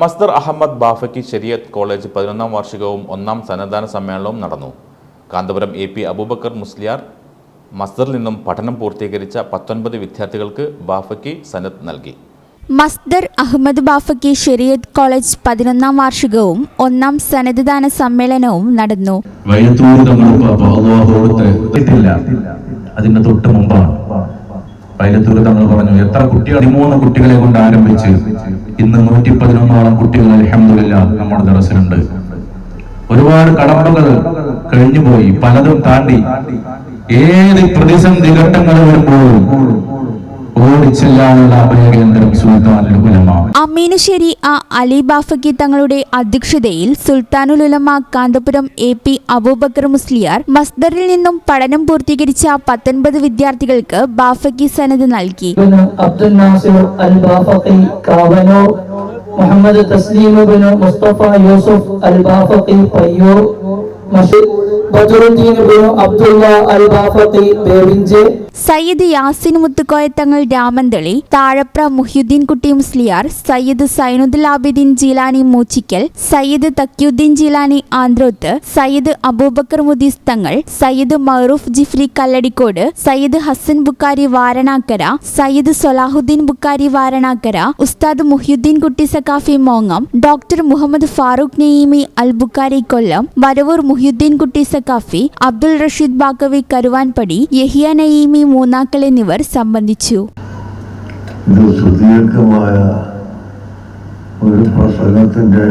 മസ്ദർ Ahmed Bafaqi Shariat college പതിനൊന്നാം വാർഷികവും ഒന്നാം സന്നദ്ധാന സമ്മേളനവും നടന്നു. കാന്തപുരം എ പി അബൂബക്കർ മുസ്ലിയാർ മസ്ദറിൽ നിന്നും പഠനം പൂർത്തീകരിച്ച പത്തൊൻപത് വിദ്യാർത്ഥികൾക്ക് ബാഫക്കി സനദ് നൽകി. മസ്ദർ അഹമ്മദ് ബാഫക്കി ഷെരിയത്ത് കോളേജ് പതിനൊന്നാം വാർഷികവും ഒന്നാം സന്നദ്ധദാന സമ്മേളനവും നടന്നു. അതിന്റെ തൊട്ട് മുമ്പാണ്. വൈലത്തൂർ തങ്ങൾ പറഞ്ഞു എത്ര കുട്ടികൾ പതിമൂന്ന് കുട്ടികളെ കൊണ്ട് ആരംഭിച്ച് ഇന്ന് നൂറ്റി പതിനൊന്നോളം കുട്ടികൾ അലഹമില്ല നമ്മുടെ ദറസിലുണ്ട്. ഒരുപാട് കടമ്പകൾ കഴിഞ്ഞുപോയി പലതും താണ്ടി. ഏത് പ്രതിസന്ധി ഘട്ടങ്ങൾ വരുമ്പോഴും ഓടിച്ചെല്ലാനുള്ള അഭയകേന്ദ്രം അലി ബാഫക്കി തങ്ങളുടെ അധ്യക്ഷതയിൽ സുൽത്താനുൽ ഉലമ കാന്തപുരം എ പി അബൂബക്കർ മുസ്ലിയാർ മസ്ദറിൽ നിന്നും പഠനം പൂർത്തീകരിച്ച പത്തൊൻപത് വിദ്യാർത്ഥികൾക്ക് ബാഫക്കി സനത് നൽകി. അബ്ദുൽ നാസിർ അൽ ബാഫക്കി കാവനൂർ മുഹമ്മദ് തസ്ലീം മുസ്തഫ യൂസുഫ് അൽ ബാഫക്കി പയ്യൂർ മഷൂദ് സയ്യിദ് യാസിൻ മുത്തുക്കോയ തങ്ങൾ രാമന്തളി താഴപ്ര മുഹ്യുദ്ദീൻ കുട്ടി മുസ്ലിയാർ സയ്യിദ് സൈനുദ്ദുൽ ആബിദ്ദീൻ ജീലാനി മൂച്ചിക്കൽ സയ്യിദ് തക്യുദ്ദീൻ ജീലാനി ആന്ത്രോത്ത് സയ്യിദ് അബൂബക്കർ മുദീസ് തങ്ങൾ സയ്യിദ് മറൂഫ് ജിഫ്രി കല്ലടിക്കോട് സയ്യിദ് ഹസൻ ബുക്കാരി വാരണാക്കര സയ്യിദ് സൊലാഹുദ്ദീൻ ബുക്കാരി വാരണാക്കര ഉസ്താദ് മുഹ്യുദ്ദീൻ കുട്ടി സക്കാഫി മോങ്ങം ഡോക്ടർ മുഹമ്മദ് ഫാറൂഖ് നെയ്മി അൽ ബുക്കാരി കൊല്ലം വരവൂർ മുഹ്യുദ്ദീൻ കുട്ടി സക്കാഫി അബ്ദുൾ റഷീദ് ബാഗവി കരുവാൻപടി യഹിയ നയീമി മൂന്നാക്കൽ എന്നിവർ സംബന്ധിച്ചു. ഒരു പ്രസംഗത്തിന്റെ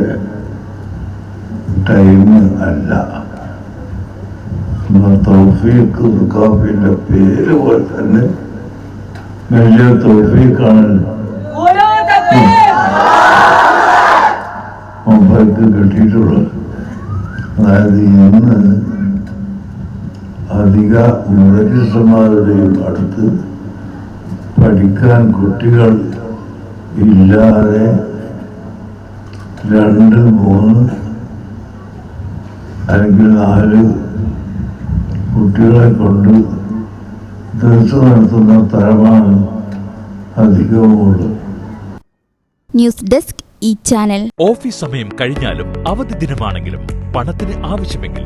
ടൈം അല്ല. തൗഫീഖ് സുഖാഫിന്റെ പേര് പോലെ തന്നെ വലിയ തൗഫീഖാണ്. മുമ്പേക്ക് കിട്ടിയിട്ടുള്ളത്. അതായത് ഇന്ന് അധിക മുദരിസന്മാരുടെയും അടുത്ത് പഠിക്കാൻ കുട്ടികൾ ഇല്ലാതെ രണ്ട് മൂന്ന് അല്ലെങ്കിൽ നാല് കുട്ടികളെ കൊണ്ട് ദിവസം നടത്തുന്ന തരമാണ് അധികവുമുള്ളത്. ന്യൂസ് ഡെസ്ക് ഈ ചാനൽ. ഓഫീസ് സമയം കഴിഞ്ഞാലും അവധി ദിനമാണെങ്കിലും പണത്തിന് ആവശ്യമെങ്കിൽ